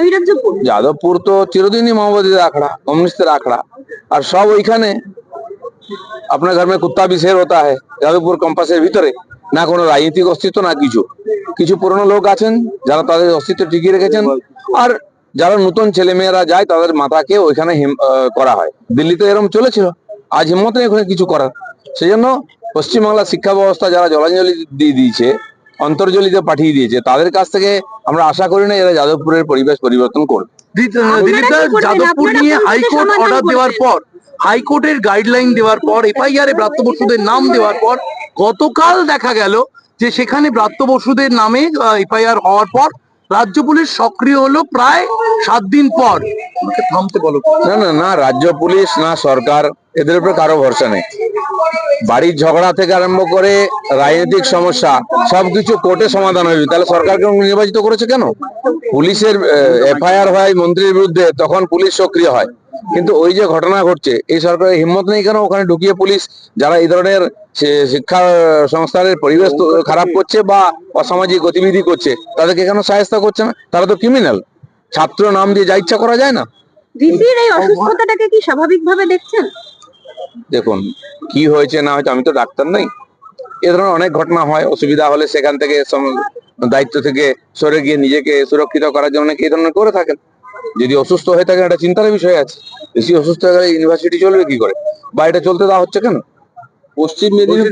নৈরাজ্যপুর যাদবপুর তো চিরদিনই মাওবাদীদের আখড়া কমিউনিস্টদের আখড়া আর সব ওইখানে আপনার ঘর মে কুত্তা भी शेर होता है যাদবপুর ক্যাম্পাসের ভিতরে না কোনো রাজনৈতিক অস্তিত্ব না কিছু কিছু পুরনো লোক আছেন যারা তাদের অস্তিত্ব টিকিয়ে রেখেছেন আর যারা নতুন ছেলে মেয়েরা যায় তাদের মাথাকে ওইখানে হিম- আহ, করা হয় দিল্লিতে এরকম চলেছিল আজ হিম্মত নেই ওখানে কিছু করার সেই জন্য পশ্চিমবাংলার শিক্ষা ব্যবস্থা যারা জলাঞ্জলি দিয়ে দিয়েছে অন্তর্জলিতে পাঠিয়ে দিয়েছে। তাদের কাছ থেকে আমরা আশা করি না এরা যাদবপুরের পরিবেশ পরিবর্তন করবে? যাদবপুর নিয়ে হাইকোর্ট অর্ডার দেওয়ার পর হাইকোর্টের গাইডলাইন দেওয়ার পর এফআইআর এ ব্রাত্য বসুদের নাম দেওয়ার পর গতকাল দেখা গেল যে সেখানে ব্রাত্য বসুদের নামে এফআইআর হওয়ার পর রাজ্য পুলিশ সক্রিয় হলো প্রায় সাত দিন পর। থামতে বলো। না না না, রাজ্য পুলিশ না, সরকার, এদের উপরে কারও ভরসা নেই। বাড়ির ঝগড়া থেকে আরম্ভ করে রাজনৈতিক সমস্যা, সবকিছু কোর্টে সমাধান হয়ে তাহলে সরকারকে নির্বাচিত করেছে কেন? পুলিশের এফআইআর হয়, মন্ত্রীর বিরুদ্ধে, তখন পুলিশ সক্রিয় হয়। কিন্তু ওই যে ঘটনা ঘটছে এই সরকারের হিম্মত নেই কেন? ওখানে ঢুকিয়ে পুলিশ যারা এই ধরনের শিক্ষা সংস্থানের পরিবেশ খারাপ করছে বা অসামাজিক গতিবিধি করছে তাদেরকে কেন সাহায্য করছে না? তারা তো ক্রিমিনাল ছাত্র নাম দিয়ে যা ইচ্ছা করা যায় না। ভিসির এই অসুস্থতাটাকে কি স্বাভাবিকভাবে দেখছেন? দেখুন কি হয়েছে না হয়েছে আমি তো ডাক্তার নই। এ ধরনের অনেক ঘটনা হয় অসুবিধা হলে সেখান থেকে দায়িত্ব থেকে সরে গিয়ে নিজেকে সুরক্ষিত করার জন্য এই ধরনের করে থাকেন। যদি অসুস্থ হয়ে থাকেন, একটা চিন্তার বিষয় আছে। বেশি অসুস্থ হয়ে গেলে ইউনিভার্সিটি চলবে কি করে? বা এটা চলতে দেওয়া হচ্ছে কেন? পশ্চিম মেদিনীপুর